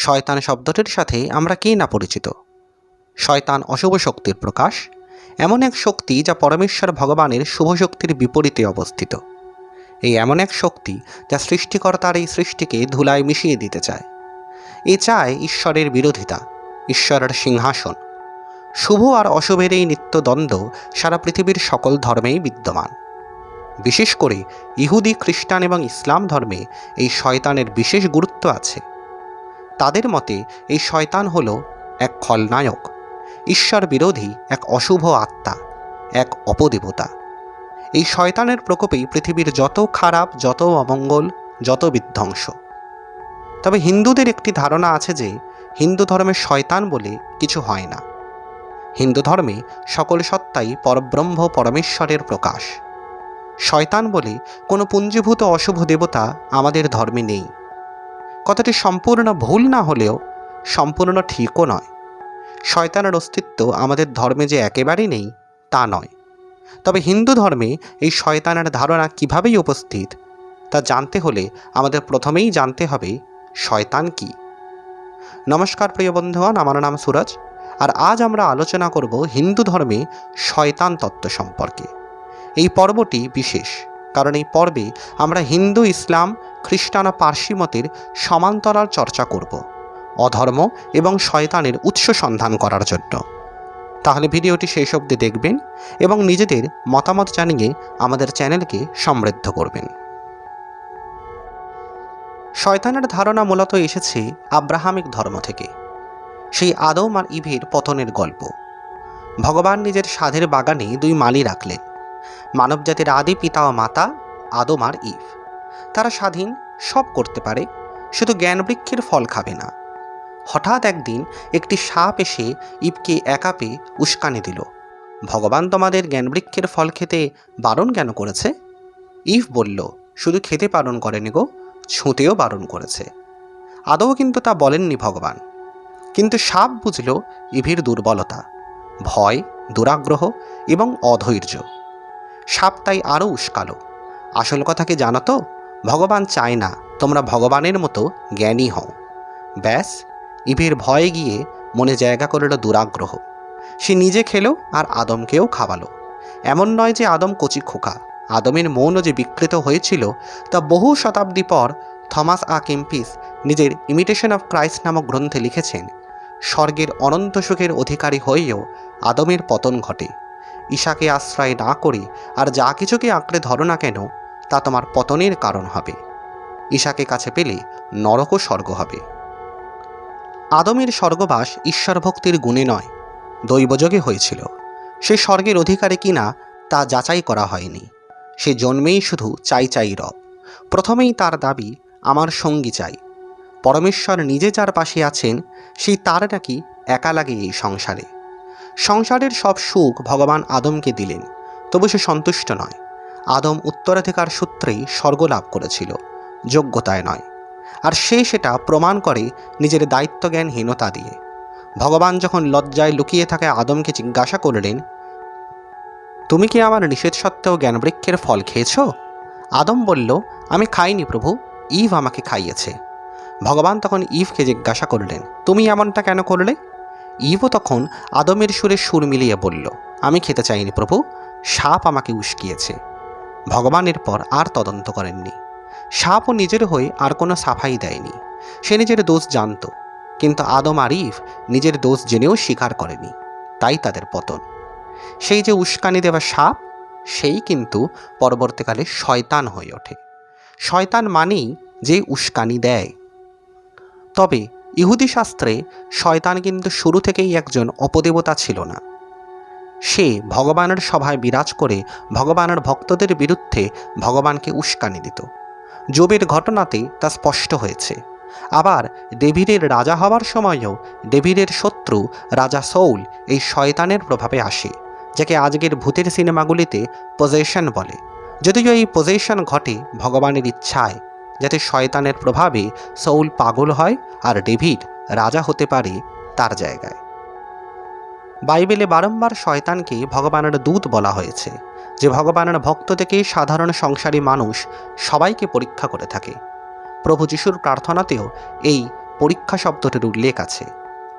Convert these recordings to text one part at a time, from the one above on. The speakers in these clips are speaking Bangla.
শয়তান শব্দটির সাথে আমরা কে না পরিচিত? শয়তান অশুভ শক্তির প্রকাশ, এমন এক শক্তি যা পরমেশ্বর ভগবানের শুভ শক্তির বিপরীতে অবস্থিত। এই এমন এক শক্তি যা সৃষ্টিকর্তার এই সৃষ্টিকে ধুলায় মিশিয়ে দিতে চায়। এ চায় ঈশ্বরের বিরোধিতা, ঈশ্বরের সিংহাসন। শুভ আর অশুভের এই নিত্যদ্বন্দ্ব সারা পৃথিবীর সকল ধর্মেই বিদ্যমান। বিশেষ করে ইহুদি, খ্রিস্টান এবং ইসলাম ধর্মে এই শয়তানের বিশেষ গুরুত্ব আছে। তাদের মতে এই শয়তান হল এক খলনায়ক। ঈশ্বর বিরোধী এক অশুভ আত্মা, এক অপদেবতা। এই শয়তানের প্রকোপেই পৃথিবীর যত খারাপ, যত অমঙ্গল, যত বিধ্বংস। তবে হিন্দুদের একটি ধারণা আছে যে হিন্দু ধর্মে শয়তান বলে কিছু হয় না। হিন্দু ধর্মে সকল সত্তাই পরব্রহ্ম, পরমেশ্বরের প্রকাশ। শয়তান বলে কোনো পুঞ্জীভূত অশুভ দেবতা আমাদের ধর্মে নেই। কথাটি সম্পূর্ণ ভুল না হলেও সম্পূর্ণ ঠিকও নয়। শয়তানের অস্তিত্ব আমাদের ধর্মে যে একেবারেই নেই, তা নয়। তবে হিন্দু ধর্মে এই শয়তানের ধারণা কিভাবেই উপস্থিত, তা জানতে হলে আমাদের প্রথমেই জানতে হবে, শয়তান কি? নমস্কার প্রিয় বন্ধুগণ, আমার নাম সুরজ, আর আজ আমরা আলোচনা করব হিন্দু ধর্মে শয়তান তত্ত্ব সম্পর্কে। এই পর্বটি বিশেষ, কারণ এই পর্বে আমরা হিন্দু, ইসলাম খ্রিস্টান পার্সি মতের সমান্তরাল চর্চা করব, অধর্ম এবং শয়তানের উৎস সন্ধান করার জন্য। তাহলে ভিডিওটি শেষ অবধি দেখবেন এবং নিজেদের মতামত জানিয়ে আমাদের চ্যানেলকে সমৃদ্ধ করবেন। শয়তানের ধারণা মূলত এসেছে আব্রাহামিক ধর্ম থেকে। সেই আদম আর ইভের পতনের গল্প। ভগবান নিজের সাধের বাগানে দুই মালি রাখলেন, মানবজাতির আদি পিতা ও মাতা আদম আর ইভ। তারা স্বাধীন, সব করতে পারে, শুধু জ্ঞানবৃক্ষের ফল খাবে না। হঠাৎ একদিন একটি সাপ এসে ইবকে একা পেয়ে উস্কানি দিল। ভগবান তোমাদের জ্ঞানবৃক্ষের ফল খেতে বারণ কেন করেছে? ইভ বলল, শুধু খেতে বারণ করেনি গো, ছুঁতেও বারণ করেছে। আদৌ কিন্তু তা বলেননি ভগবান। কিন্তু সাপ বুঝল ইভির দুর্বলতা, ভয়, দুরাগ্রহ এবং অধৈর্য। সাপ তাই আরও উস্কালো। আসল কথা কি জানো তো? ভগবান চায় না তোমরা ভগবানের মতো জ্ঞানী হও। ব্যাস ইভের ভয়ে গিয়ে মনে জায়গা করল দুরাগ্রহ। সে নিজে খেলো আর আদমকেও খাওয়ালো। এমন নয় যে আদম কচি খোকা। আদমের মনও যে বিকৃত হয়েছিল তা বহু শতাব্দী পর থমাস আ কেম্পিস নিজের ইমিটেশন অফ ক্রাইস্ট নামক গ্রন্থে লিখেছেন, স্বর্গের অনন্ত সুখের অধিকারী হয়েও আদমের পতন ঘটে। ঈশাকে আশ্রয় না করে আর যা কিছুকে আঁকড়ে ধরো না কেন তা তোমার পতনের কারণ হবে। ঈশাকে কাছে পেলে নরকও স্বর্গ হবে। আদমের স্বর্গবাস ঈশ্বর ভক্তির গুণে নয়, দৈবযোগে হয়েছিল। সে স্বর্গের অধিকারে কিনা তা যাচাই করা হয়নি। সে জন্মেই শুধু চাই চাই রব। প্রথমেই তার দাবি, আমার সঙ্গী চাই। পরমেশ্বর নিজে যার পাশে আছেন, সেই তার নাকি একা লাগে এই সংসারে। সংসারের সব সুখ ভগবান আদমকে দিলেন, তবু সে সন্তুষ্ট নয়। আদম উত্তরাধিকার সূত্রেই স্বর্গ লাভ করেছিল, যোগ্যতায় নয়। আর সে সেটা প্রমাণ করে নিজের দায়িত্বজ্ঞানহীনতা দিয়ে। ভগবান যখন লজ্জায় লুকিয়ে থাকা আদমকে জিজ্ঞাসা করলেন, তুমি কি আমার নিষেধ সত্ত্বেও জ্ঞানবৃক্ষের ফল খেয়েছ? আদম বলল, আমি খাইনি প্রভু, ইভ আমাকে খাইয়েছে। ভগবান তখন ইভকে জিজ্ঞাসা করলেন, তুমি এমনটা কেন করলে? ইভও তখন আদমের সুরে সুর মিলিয়ে বলল, আমি খেতে চাইনি প্রভু, সাপ আমাকে উস্কিয়েছে। ভগবানের পর আর তদন্ত করেননি। সাপও নিজের হয়ে আর কোনো সাফাই দেয়নি। সে নিজের দোষ জানত, কিন্তু আদম আর ইভ নিজের দোষ জেনেও স্বীকার করেনি। তাই তাদের পতন। সেই যে উস্কানি দেওয়া সাপ, সেই কিন্তু পরবর্তীকালে শয়তান হয়ে ওঠে। শয়তান মানেই যে উস্কানি দেয়। তবে ইহুদি শাস্ত্রে শয়তান কিন্তু শুরু থেকেই একজন অপদেবতা ছিল না। সে ভগবানের সভায় বিরাজ করে ভগবানের ভক্তদের বিরুদ্ধে ভগবানকে উস্কানি দিত। যোবের ঘটনাতে তা স্পষ্ট হয়েছে। আবার ডেভিডের রাজা হওয়ার সময়ও ডেভিডের শত্রু রাজা সৌল এই শয়তানের প্রভাবে আসে, যাকে আজকের ভূতের সিনেমাগুলিতে পজেশন বলে। যদিও এই পজেশন ঘটে ভগবানের ইচ্ছায়, যাতে শয়তানের প্রভাবে সৌল পাগল হয় আর ডেভিড রাজা হতে পারে তার জায়গায়। বাইবেলে বারংবার শয়তানকে ভগবানের দূত বলা হয়েছে। যে ভগবানের ভক্ত থেকে সাধারণ সংসারী মানুষ সবাইকে পরীক্ষা করে থাকে। প্রভু যিশুর প্রার্থনাতেও এই পরীক্ষা শব্দটির উল্লেখ আছে।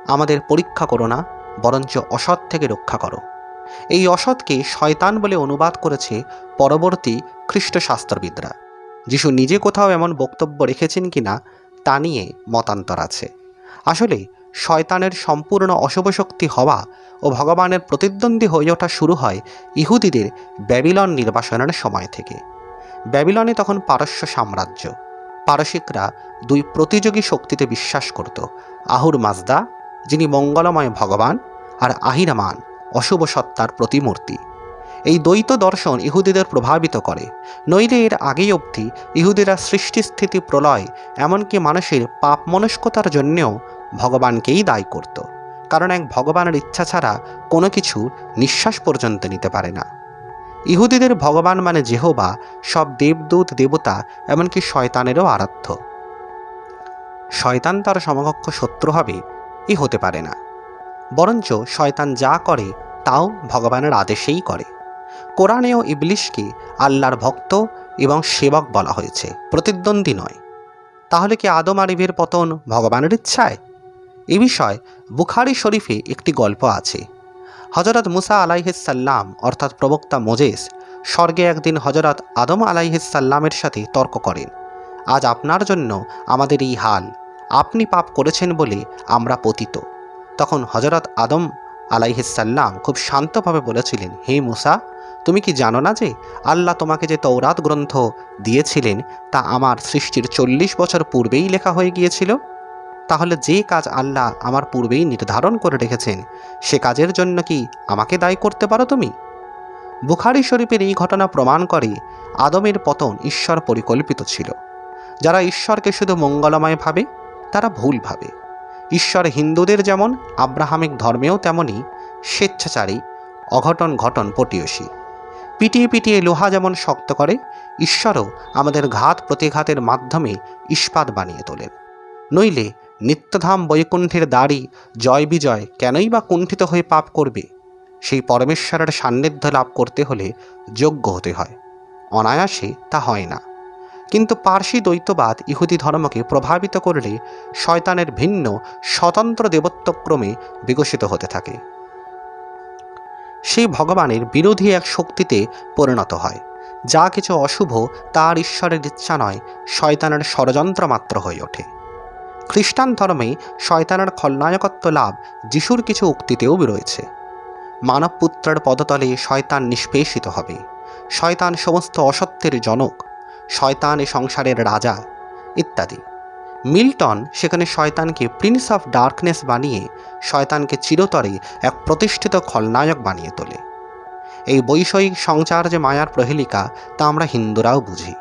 আমাদের পরীক্ষা করো না, বরঞ্চ অসৎ থেকে রক্ষা করো। এই অসৎকে শয়তান বলে অনুবাদ করেছে পরবর্তী খ্রিস্ট শাস্ত্রবিদরা যিশু নিজে কোথাও এমন বক্তব্য রেখেছেন কিনা তা নিয়ে মতান্তর আছে। আসলে শয়তানের সম্পূর্ণ অশুভ শক্তি হওয়া ও ভগবানের প্রতিদ্বন্দ্বী হয়ে ওঠা শুরু হয় ইহুদিদের ব্যাবিলন নির্বাসনের সময় থেকে। ব্যাবিলনে তখন পারস্য সাম্রাজ্য। পারসিকরা দুই প্রতিযোগী শক্তিতে বিশ্বাস করত, আহুর মাজদা, যিনি মঙ্গলময় ভগবান, আর আহিরামান অশুভ সত্তার প্রতিমূর্তি। এই দ্বৈত দর্শন ইহুদিদের প্রভাবিত করে। নইলে এর আগেই অবধি ইহুদিরা সৃষ্টিস্থিতি প্রলয়, এমনকি মানুষের পাপ মনস্কতার জন্যেও ভগবানকেই দায়ী করত। কারণ এক ভগবানের ইচ্ছা ছাড়া কোনো কিছু নিঃশ্বাস পর্যন্ত নিতে পারে না। ইহুদিদের ভগবান মানে জেহবা, সব দেবদূত, দেবতা, এমনকি শয়তানেরও আরাধ্য। শয়তান তার সমকক্ষ শত্রু হবে, ই হতে পারে না। বরঞ্চ শয়তান যা করে, তাও ভগবানের আদেশেই করে। কোরআনেও ইবলিশকে আল্লাহর ভক্ত এবং সেবক বলা হয়েছে, প্রতিদ্বন্দ্বী নয়। তাহলে কি আদম আরিফের পতন ভগবানের ইচ্ছায়? এ বিষয়ে বুখারি শরীফে একটি গল্প আছে। হজরত মুসা আলাইহিসাল্লাম অর্থাৎ প্রবক্তা মোজেস, স্বর্গে একদিন হজরত আদম আলাইহিসাল্লামের সাথে তর্ক করেন। আজ আপনার জন্য আমাদের এই হাল আপনি পাপ করেছেন বলে আমরা পতিত। তখন হজরত আদম আলাইহিসাল্লাম খুব শান্তভাবে বলেছিলেন, হে মুসা, তুমি কি জানো না যে আল্লাহ তোমাকে যে তৌরাত গ্রন্থ দিয়েছিলেন তা আমার সৃষ্টির চল্লিশ বছর পূর্বেই লেখা হয়ে গিয়েছিল? তাহলে যে কাজ আল্লাহ আমার পূর্বেই নির্ধারণ করে রেখেছেন, সে কাজের জন্য কি আমাকে দায়ী করতে পারো তুমি? বুখারি শরীফের এই ঘটনা প্রমাণ করে আদমের পতন ঈশ্বর পরিকল্পিত ছিল। যারা ঈশ্বরকে শুধু মঙ্গলময় ভাবে, তারা ভুল ভাবে। ঈশ্বর হিন্দুদের যেমন, আব্রাহামিক ধর্মেও তেমনই স্বেচ্ছাচারী, অঘটন ঘটন পটিয়সী। পিটিয়ে পিটিয়ে লোহা যেমন শক্ত করে, ঈশ্বরও আমাদের ঘাত প্রতিঘাতের মাধ্যমে ইস্পাত বানিয়ে তোলেন। নইলে নিত্যধাম বৈকুণ্ঠের দাড়ি, জয় বিজয় কেনই বা কুণ্ঠিত হয়ে পাপ করবে? সেই পরমেশ্বরের সান্নিধ্য লাভ করতে হলে যোগ্য হতে হয়। অনায়াসে তা হয় না। কিন্তু পার্সি দ্বৈতবাদ ইহুদি ধর্মকে প্রভাবিত করলে শয়তানের ভিন্ন, স্বতন্ত্র দেবত্বক্রমে বিকশিত হতে থাকে। সেই ভগবানের বিরোধী এক শক্তিতে পরিণত হয়। যা কিছু অশুভ, তার ঈশ্বরের ইচ্ছা নয়, শয়তানের ষড়যন্ত্র মাত্র হয়ে ওঠে। খ্রিস্টান ধর্মে শয়তানের খলনায়কত্ব লাভ যিশুর কিছু উক্তিতেও রয়েছে মানবপুত্রের পদতলে শয়তান নিষ্পেষিত হবে। শয়তান সমস্ত অসত্যের জনক। শয়তান এ সংসারের রাজা, ইত্যাদি। মিল্টন সেখানে শয়তানকে প্রিন্স অফ ডার্কনেস বানিয়ে শয়তানকে চিরতরে এক প্রতিষ্ঠিত খলনায়ক বানিয়ে তোলে। এই বৈষয়িক সংচার যে মায়ার প্রহেলিকা, তা আমরা হিন্দুরাও বুঝি।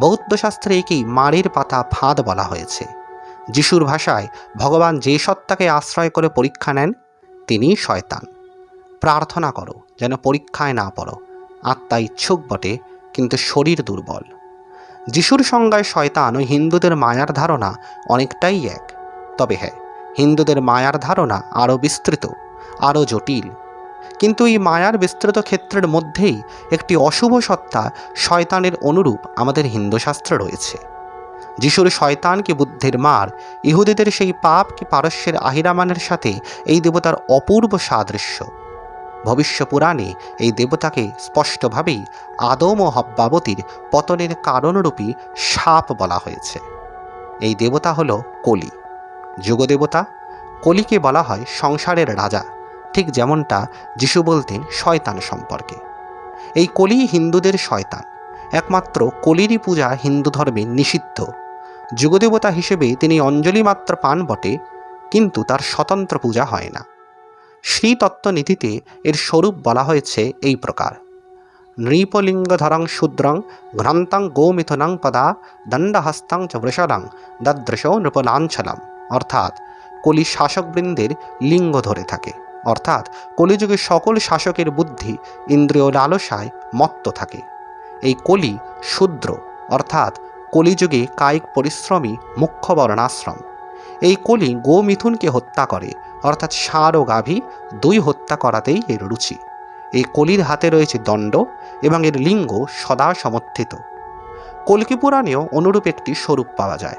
বৌদ্ধ শাস্ত্রে একেই মাড়ির পাতা ফাঁদ বলা হয়েছে। যিশুর ভাষায় ভগবান যে সত্তাকে আশ্রয় করে পরীক্ষা নেন তিনিই শয়তান। প্রার্থনা করো যেন পরীক্ষায় না পড়ো। আত্মা ইচ্ছুক বটে, কিন্তু শরীর দুর্বল। যিশুর সংজ্ঞায় শয়তান ও হিন্দুদের মায়ার ধারণা অনেকটাই এক। তবে হ্যাঁ হিন্দুদের মায়ার ধারণা আরও বিস্তৃত, আরও জটিল। কিন্তু এই মায়ার বিস্তৃত ক্ষেত্রের মধ্যেই একটি অশুভ সত্তা শয়তানের অনুরূপ আমাদের হিন্দু শাস্ত্রে রয়েছে। যিশুর শয়তান কি বুদ্ধির মার, ইহুদিদের সেই পাপ কি পারস্যের আহিরামানের সাথে এই দেবতার অপূর্ব সাদৃশ্য। ভবিষ্য পুরাণে এই দেবতাকে স্পষ্টভাবেই আদম ও হব্বাবতীর পতনের কারণরূপী সাপ বলা হয়েছে। এই দেবতা হল কলি। যুগদেবতা, কলিকে বলা হয় সংসারের রাজা, ঠিক যেমনটা যিশু বলতেন শয়তান সম্পর্কে। এই কলি হিন্দুদের শয়তান, একমাত্র কলিরই পূজা হিন্দু ধর্মে নিষিদ্ধ। যুগদেবতা হিসেবে তিনি অঞ্জলি মাত্র পান বটে, কিন্তু তার স্বতন্ত্র পূজা হয় না। শ্রীতত্ত্বনীতিতে এর স্বরূপ বলা হয়েছে এই প্রকার। নৃপলিঙ্গধরং শূদ্রং ঘ্রান্তাং গোমিথুনাং পদা দণ্ডহস্তাং চ বৃষদাং দদৃশ নৃপলাঞ্ছলম অর্থাৎ কলি শাসকবৃন্দের লিঙ্গ ধরে থাকে। অর্থাৎ কলিযুগে সকল শাসকের বুদ্ধি ইন্দ্রিয় লালসায় মত্ত থাকে। এই কলি শূদ্র, অর্থাৎ কলিযুগে কায়িক পরিশ্রমী মুখ্য বর্ণাশ্রম। এই কলি গোমিথুনকে হত্যা করে, অর্থাৎ ষাঁড় ও গাভী দুই হত্যা করাতেই এর রুচি। এই কলির হাতে রয়েছে দণ্ড এবং এর লিঙ্গ সদা সমর্থিত। কল্কি পুরাণেও অনুরূপ একটি স্বরূপ পাওয়া যায়।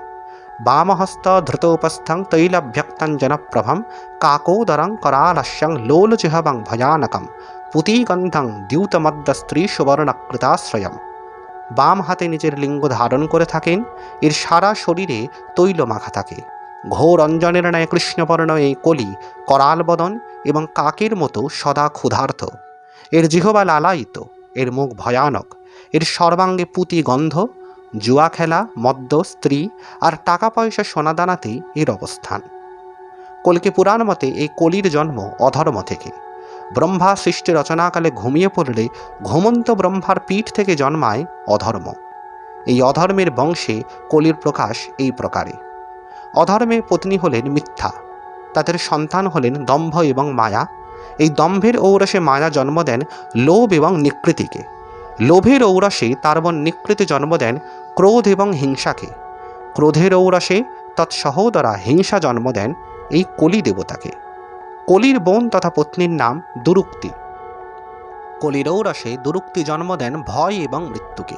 বামহস্ত ধৃতোপস্থং তৈলভ্যক্তং জনপ্রভম কাকোদরং করালস্যং লোলচিহবং ভয়ানকম পুতিগন্ধং দ্যুতমদ্য স্ত্রী সুবর্ণকৃতাশ্রয়ম। বাম হাতে নিজের লিঙ্গ ধারণ করে থাকেন, এর সারা শরীরে তৈল মাখা থাকে। ঘোর অঞ্জনের ন্যায় কৃষ্ণবর্ণ এই কলি করাল বদন এবং কাকের মতো সদা ক্ষুধার্ত। এর জিহবা লালায়িত, এর মুখ ভয়ানক, এর সর্বাঙ্গে পুঁতি গন্ধ, জুয়া খেলা, মদ্য, স্ত্রী আর টাকা পয়সা সোনাদানাতেই এর অবস্থান। কলকি পুরাণ মতে এই কলির জন্ম অধর্ম থেকে। ব্রহ্মা সৃষ্টি রচনাকালে ঘুমিয়ে পড়লে ঘুমন্ত ব্রহ্মার পিঠ থেকে জন্মায় অধর্ম। এই অধর্মের বংশে কলির প্রকাশ এই প্রকারে। অধর্মে পত্নী হলেন মিথ্যা, তাদের সন্তান হলেন দম্ভ এবং মায়া। এই দম্ভের ঔরসে মায়া জন্ম দেন লোভ এবং নিকৃতিকে। লোভের ঔরসে তার বোন নিকৃতি জন্ম দেন ক্রোধ এবং হিংসাকে। ক্রোধের ঔরসে তৎসহোদরা হিংসা জন্ম দেন এই কলি দেবতাকে। কলির বোন তথা পত্নীর নাম দুরুক্তি। কলির ঔরসে দুরুক্তি জন্ম দেন ভয় এবং মৃত্যুকে।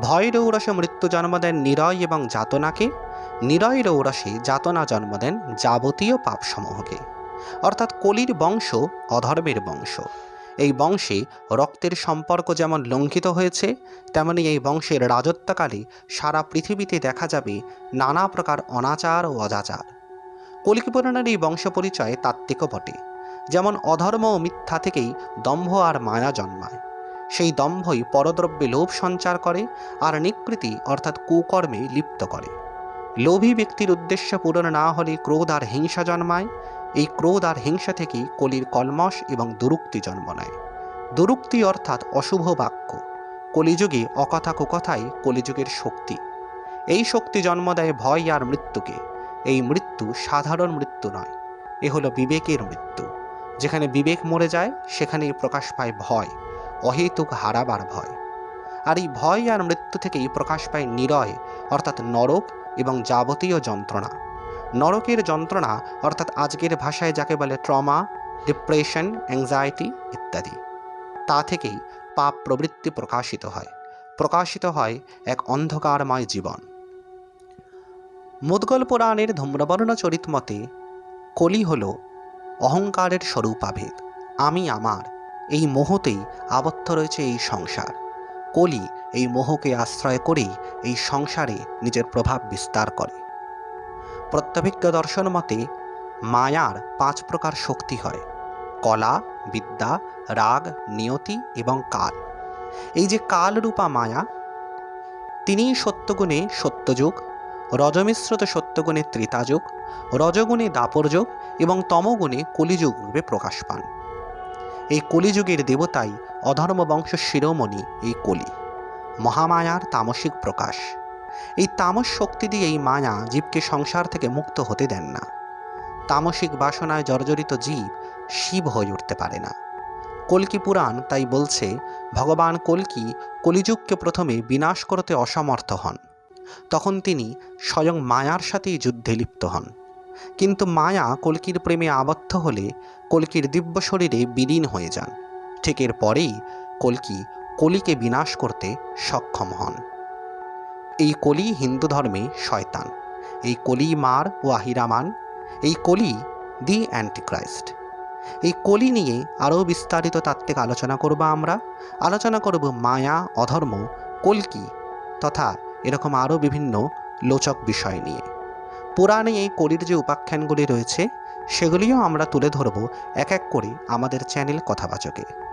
ভয়ের ঔরসে মৃত্যু জন্ম দেন নিরয় এবং যাতনাকে। নিরয়ের ঔরসে যাতনা জন্ম দেন যাবতীয় পাপসমূহকে। অর্থাৎ কলির বংশ অধর্মের বংশ। এই বংশে রক্তের সম্পর্ক যেমন লঙ্ঘিত হয়েছে, তেমনি এই বংশের রাজত্বকালে সারা পৃথিবীতে দেখা যাবে নানা প্রকার অনাচার ও অজাচার। কলিকি পুরাণের এই বংশ পরিচয় তাত্ত্বিকও বটে। যেমন অধর্ম ও মিথ্যা থেকেই দম্ভ আর মায়া জন্মায়। সেই দম্ভই পরদ্রব্যে লোভ সঞ্চার করে আর নিকৃতি অর্থাৎ কুকর্মে লিপ্ত করে। লোভী ব্যক্তির উদ্দেশ্য পূরণ না হলে ক্রোধ আর হিংসা জন্মায়। এই ক্রোধ আর হিংসা থেকেই কলির কলমশ এবং দুরুক্তি জন্ম নেয়। দুরুক্তি অর্থাৎ অশুভ বাক্য। কলিযুগে অকথা কুকথাই কলিযুগের শক্তি। এই শক্তি জন্ম দেয় ভয় আর মৃত্যুকে। এই মৃত্যু সাধারণ মৃত্যু নয়। এ হলো বিবেকের মৃত্যু। যেখানে বিবেক মরে যায়, সেখানেই প্রকাশ পায় ভয়, অহেতুক হারাবার ভয়। আর এই ভয় আর মৃত্যু থেকেই প্রকাশ পায় নিরয়, অর্থাৎ নরক এবং যাবতীয় যন্ত্রণা। নরকের যন্ত্রণা, অর্থাৎ আজকের ভাষায় যাকে বলে ট্রমা, ডিপ্রেশন, অ্যাংজাইটি ইত্যাদি। তা থেকেই পাপ প্রবৃত্তি প্রকাশিত হয়। প্রকাশিত হয় এক অন্ধকারময় জীবন। মুদগল পুরাণের ধূম্রবর্ণ চরিত মতে, কলি হল অহংকারের স্বরূপাভেদ আমি আমার, এই মোহতেই আবদ্ধ রয়েছে এই সংসার। কলি এই মোহকে আশ্রয় করেই এই সংসারে নিজের প্রভাব বিস্তার করে। প্রত্যভিজ্ঞ দর্শন মতে, মায়ার পাঁচ প্রকার শক্তি হয়। কলা, বিদ্যা, রাগ, নিয়তি এবং কাল। এই যে কালরূপা মায়া, তিনিই সত্যগুণে সত্যযুগ রজমিশ্রিত সত্যগুণে ত্রেতাযুগ, রজগুণে দাপরযুগ এবং তমগুণে কলিযুগ রূপে প্রকাশ পান। এই কলিযুগের দেবতাই অধর্ম বংশ শিরোমণি এই কলি। মহামায়ার তামসিক প্রকাশ। এই তামস শক্তি দিয়ে এই মায়া জীবকে সংসার থেকে মুক্ত হতে দেন না। তামসিক বাসনায় জর্জরিত জীব শিব হয়ে উঠতে পারে না। কল্কি পুরাণ তাই বলছে, ভগবান কল্কি কলিযুগকে প্রথমে বিনাশ করতে অসমর্থ হন। তখন তিনি স্বয়ং মায়ার সাথেই যুদ্ধে লিপ্ত হন। কিন্তু মায়া কল্কির প্রেমে আবদ্ধ হলে কল্কির দিব্য শরীরে বিলীন হয়ে যান। ঠিক এর পরেই কল্কি কলিকে বিনাশ করতে সক্ষম হন। এই কলি হিন্দু ধর্মে শয়তান। এই কলি মার ও আহিরামান। এই কলি দি অ্যান্টিক্রাইস্ট। এই কলি নিয়ে আরও বিস্তারিত তাত্ত্বিক আলোচনা করব আমরা। আলোচনা করব মায়া, অধর্ম, কলকি তথা এরকম আরও বিভিন্ন লোচক বিষয় নিয়ে। পুরাণে এই কলির যে উপাখ্যানগুলি রয়েছে, সেগুলিও আমরা তুলে ধরব এক এক করে আমাদের চ্যানেল কথাবাচকে।